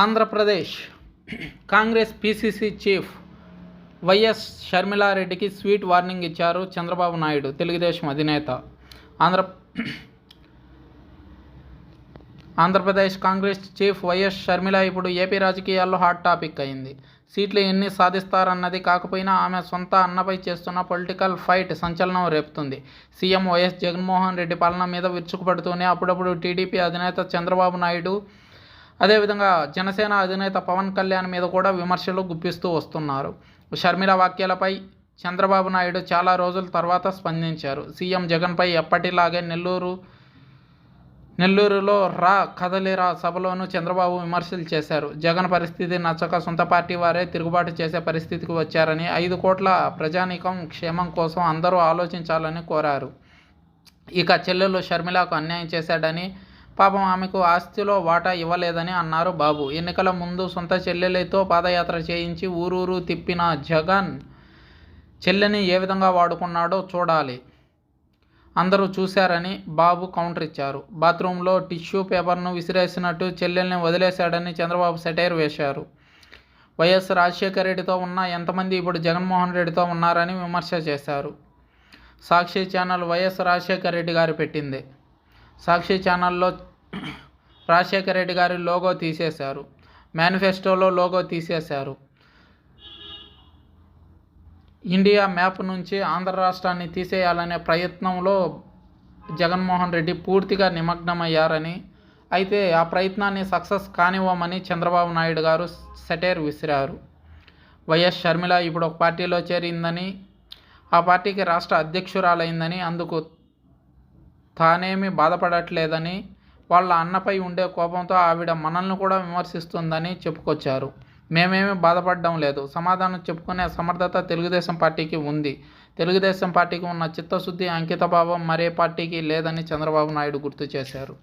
Andhra Pradesh congress PCC chief YS షర్మిలారెడ్డికి sweet warning ఇచ్చారు చంద్రబాబు నాయుడు తెలుగుదేశం అధినేత. Andhra Andhra Pradesh congress chief YS Sharmila ఇప్పుడు AP రాజకీయాల్లో hot topic అయింది. సీట్లు ఎన్ని సాధిస్తారన్నది కాకపోయినా ఆమె సొంత అన్నపై చేస్తున్న పొలిటికల్ ఫైట్ సంచలనం రేపుతుంది. సీఎం వైఎస్ జగన్మోహన్ రెడ్డి పాలన మీద విరుచుకుపడుతూనే అప్పుడప్పుడు టీడీపీ అధినేత చంద్రబాబు నాయుడు అదేవిధంగా జనసేన అధినేత పవన్ కళ్యాణ్ మీద కూడా విమర్శలు గుప్పిస్తూ వస్తున్నారు. షర్మిల వ్యాఖ్యలపై చంద్రబాబు నాయుడు చాలా రోజుల తర్వాత స్పందించారు. సీఎం జగన్పై ఎప్పటిలాగే నెల్లూరు నెల్లూరులో రా కదలిరా సభలోనూ చంద్రబాబు విమర్శలు చేశారు. జగన్ పరిస్థితి నచ్చక సొంత పార్టీ వారే తిరుగుబాటు చేసే పరిస్థితికి వచ్చారని ఐదు కోట్ల ప్రజానీకం క్షేమం కోసం అందరూ ఆలోచించాలని కోరారు. ఇక చెల్లెలు షర్మిలకు అన్యాయం చేశాడని పాపం ఆమెకు ఆస్తిలో వాటా ఇవ్వలేదని అన్నారు బాబు. ఎన్నికల ముందు సొంత చెల్లెలతో పాదయాత్ర చేయించి ఊరూరు తిప్పిన జగన్ చెల్లెని ఏ విధంగా వాడుకున్నాడో చూడాలి. అందరూ చూశారని బాబు కౌంటర్ ఇచ్చారు. బాత్రూంలో టిష్యూ పేపర్ను విసిరేసినట్టు చెల్లెల్ని వదిలేశాడని చంద్రబాబు సెటైర్ వేశారు. వైఎస్ రాజశేఖర రెడ్డితో ఉన్న ఎంతమంది ఇప్పుడు జగన్మోహన్ రెడ్డితో ఉన్నారని విమర్శ చేశారు. సాక్షి ఛానల్ వైఎస్ రాజశేఖర రెడ్డి గారు పెట్టింది. సాక్షి ఛానల్లో రాజశేఖర రెడ్డి గారి లోగో తీసేశారు. మేనిఫెస్టోలో లోగో తీసేశారు. ఇండియా మ్యాప్ నుంచి ఆంధ్ర రాష్ట్రాన్ని తీసేయాలనే ప్రయత్నంలో జగన్మోహన్ రెడ్డి పూర్తిగా నిమగ్నమయ్యారని అయితే ఆ ప్రయత్నాన్ని సక్సెస్ కానివ్వమని చంద్రబాబు నాయుడు గారు సెటైర్ విసిరారు. వైఎస్ షర్మిల ఇప్పుడు ఒక పార్టీలో చేరిందని ఆ పార్టీకి రాష్ట్ర అధ్యక్షురాలైందని అందుకు తానేమి బాధపడట్లేదని వాళ్ళ అన్నపై ఉండే కోపంతో ఆవిడ మనల్ని కూడా విమర్శిస్తుందని చెప్పుకొచ్చారు. మేమేమీ బాధపడడం లేదు. సమాధానం చెప్పుకునే సమర్థత తెలుగుదేశం పార్టీకి ఉంది. తెలుగుదేశం పార్టీకి ఉన్న చిత్తశుద్ధి అంకితభావం మరే పార్టీకి లేదని చంద్రబాబు నాయుడు గుర్తు చేశారు.